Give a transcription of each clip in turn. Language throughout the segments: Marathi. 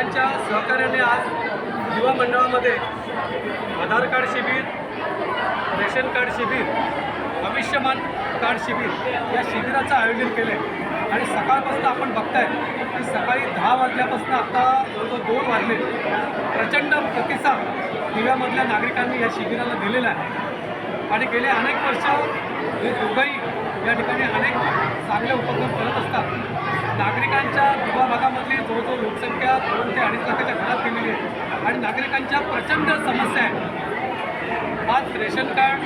ठिकाणी आज युवा मंडळामध्ये आधार कार्ड शिबिर रेशन कार्ड शिबिर भविष्यमान कार्ड शिबिर या शिबिराचं आयोजन केलं आहे आणि सकाळपासून आपण बघताय की सकाळी दहा वाजल्यापासून आता जवळजवळ दोन वाजले. प्रचंड प्रतिसाद दिव्यामधल्या नागरिकांनी या शिबिराला दिलेला आहे. आणि गेले अनेक वर्ष हे दुबई या ठिकाणी अनेक चांगले उपक्रम करत असतात. नागरिकांच्या दिवा भागामधली जवळजवळ लोकसंख्या दोन ते अडीच लाखाच्या घरात गेलेली आहे. आणि नागरिकांच्या प्रचंड समस्या आहेत. आज रेशन कार्ड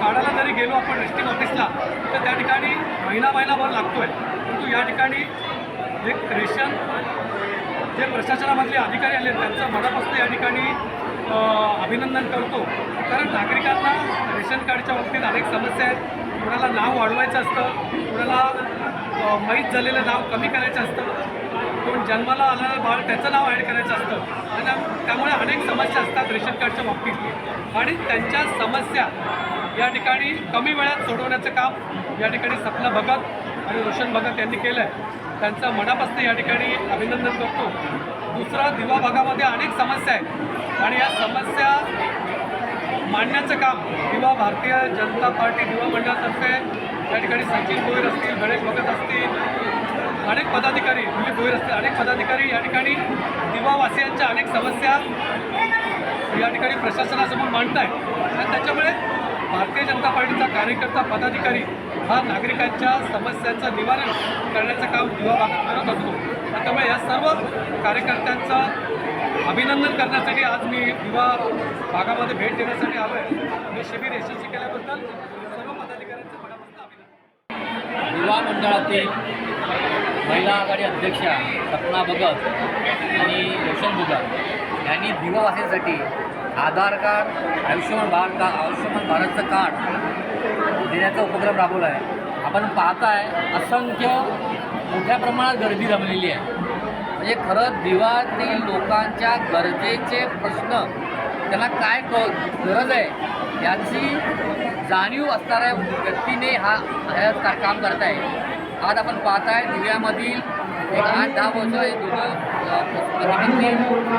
काढायला जरी गेलो आपण डिस्ट्रिक्ट ऑफिसला तर त्या ठिकाणी महिना महिनाभर लागतो आहे परंतु या ठिकाणी एक रेशन जे प्रशासनामधले अधिकारी आले त्यांचं मनापासून या ठिकाणी अभिनंदन करतो. कारण नागरिकांना रेशन कार्डच्या बाबतीत अनेक समस्या आहेत. कुणाला नाव वाढवायचं असतं कुणाला माहीत झालेलं नाव कमी करायचं असतं कोण जन्माला आलेलं बाळ त्याचं नाव ॲड करायचं असतं. आणि त्या- त्यामुळे अनेक समस्या असतात रेशन कार्डच्या बाबतीत. आणि त्यांच्या समस्या या ठिकाणी कमी वेळात सोडवण्याचं काम या ठिकाणी सपना भगत आणि रोशन भगत यांनी केलं आहे त्यांचं मनापासून या ठिकाणी अभिनंदन करतो. दुसरा दिवा भागामध्ये अनेक समस्या आहेत. आणि या समस्या मांडण्याचं काम किंवा भारतीय जनता पार्टी युवा मंडळातर्फे या ठिकाणी सचिन गोयर असतील गणेश भगत असतील अनेक पदाधिकारी दिलीप गोयर असतील अनेक पदाधिकारी या ठिकाणी दिवावासियांच्या अनेक समस्या या ठिकाणी प्रशासनासमोर मांडत आहे आणि त्याच्यामुळे भारतीय जनता पार्टीचा कार्यकर्ता पदाधिकारी हा नागरिकांच्या समस्यांचं निवारण करण्याचं काम युवा भागात करत असतो. त्यामुळे या सर्व कार्यकर्त्यांचा अभिनंदन करण्यासाठी आज मी युवा भागामध्ये भेट देण्यासाठी आलो आहे मी शिबिर यशस्वी केल्याबद्दल सर्व पदाधिकाऱ्यांचं मनापासून अभिनंदन. युवा मंडळातील महिला आघाडी अध्यक्षा सपना भगत आणि रोशन भगत यांनी दिवावासीसाठी आधार कार्ड आयुष्यमान भारत का आयुष्यमान भारतचं कार्ड देण्याचा उपक्रम राबवला आहे. आपण पाहताय असंख्य मोठ्या प्रमाणात गर्दी जमलेली आहे. म्हणजे खरं दिवातील लोकांच्या गरजेचे प्रश्न त्यांना काय क गरज आहे याची जाणीव असणाऱ्या व्यक्तीने हा हे का- काम करत आहे आज आपण पाहताय दिव्यामधील एक आठ दहा वर्ष हे दोघं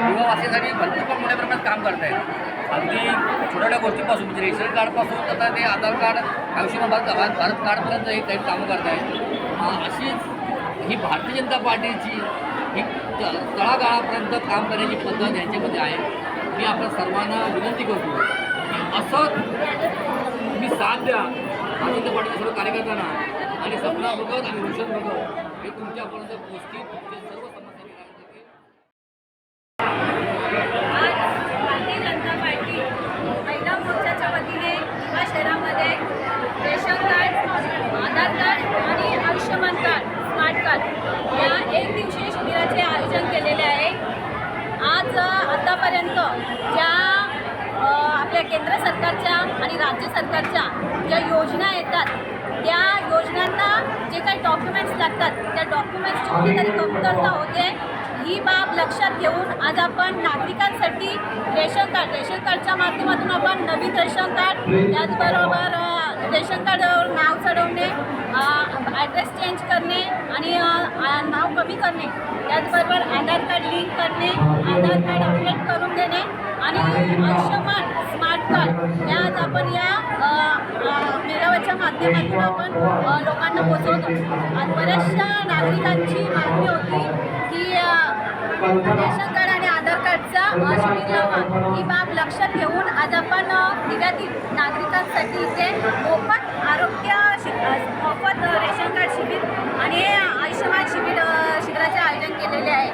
युवावासीसाठी भरपूर पण भरपूर मोठ्या प्रमाणात काम करत आहेत अगदी छोट्या छोट्या गोष्टीपासून म्हणजे रेशन कार्डपासून आता ते आधार कार्ड आयुष्यमान भारत भारत भारत कार्डपर्यंत हे काही कामं करत आहेत अशीच ही भारतीय जनता पार्टीची ही त- तळागाळापर्यंत काम करण्याची पद्धत यांच्यामध्ये आहे. मी आपण सर्वांना विनंती करतो. की असं तुम्ही साथ द्या. आनंद पाटील सर्व कार्यकर्त्यांना. आणि सपना भगत आणि रोशन भगत हे तुमच्यापर्यंत गोष्टी तुमचे सर्व समस्या निराकरण करतील. आज भारतीय जनता पार्टी महिला मोर्चाच्या वतीने या शहरामध्ये रेशन कार्ड आधार कार्ड आणि आयुष्यमान कार्ड स्मार्ट कार्ड या एक दिवसीय शिबिराचे आयोजन केलेले आहे आज अ, आतापर्यंत ज्या आपल्या केंद्र सरकारच्या आणि राज्य सरकारच्या ज्या योजना येतात त्या योजनांना जे काही डॉक्युमेंट्स लागतात त्या डॉक्युमेंट्सची कुठेतरी कमतरता होते. ही बाब लक्षात घेऊन आज आपण नागरिकांसाठी रेशन कार्ड रेशन कार्डच्या माध्यमातून आपण नवीन रेशन कार्ड त्याचबरोबर रेशन कार्डवर नाव चढवणे ॲड्रेस चेंज करणे आणि नाव कमी करणे. त्याचबरोबर आधार कार्ड लिंक करणे आधार कार्ड अपडेट करून देणे आणि आयुष्यमान स्मार्ट कार्ड या आज आपण या मेळाव्याच्या माध्यमातून आपण लोकांना पोचवतो. आज बऱ्याचशा नागरिकांची मागणी होती की रेशन कार्ड आणि आधार कार्डचा अ, शिबिर लावा. ही बाब लक्षात घेऊन आज आपण दिव्यातील नागरिकांसाठी इथे मोफत आरोग्य शिक मोफत अ, रेशन कार्ड शिबिर आणि हे आयुष्यमान शिबिर अ, शिबिराचे आयोजन केलेले आहे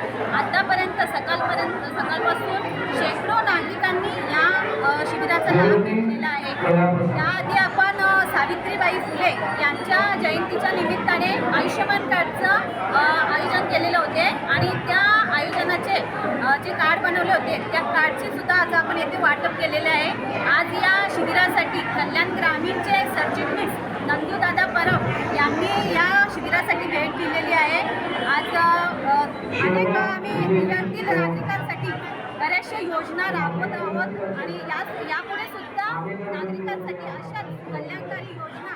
आतापर्यंत सकाळपर्यंत सकाळपासून शेकडो नागरिकांनी या शिबिराचा लाभ घेतलेला आहे. त्याआधी आपण सावित्रीबाई फुले यांच्या जयंतीच्या निमित्ताने आयुष्यमान कार्डचं आयोजन केलेलं होते आणि त्या आयोजनाचे जे कार्ड बनवले होते त्या कार्डचे सुद्धा आज आपण येथे वाटप केलेले आहे. आज या शिबिरासाठी कल्याण ग्रामीणचे सरचिटणीस नंदूदादा परब यांनी या शिबिरासाठी भेट दिलेली आहे. आज अनेक जिल्ह्यातील नागरिकांसाठी बऱ्याचशा योजना राबवत आहोत आणि या यापुढे सुद्धा नागरिकांसाठी अशा कल्याणकारी योजना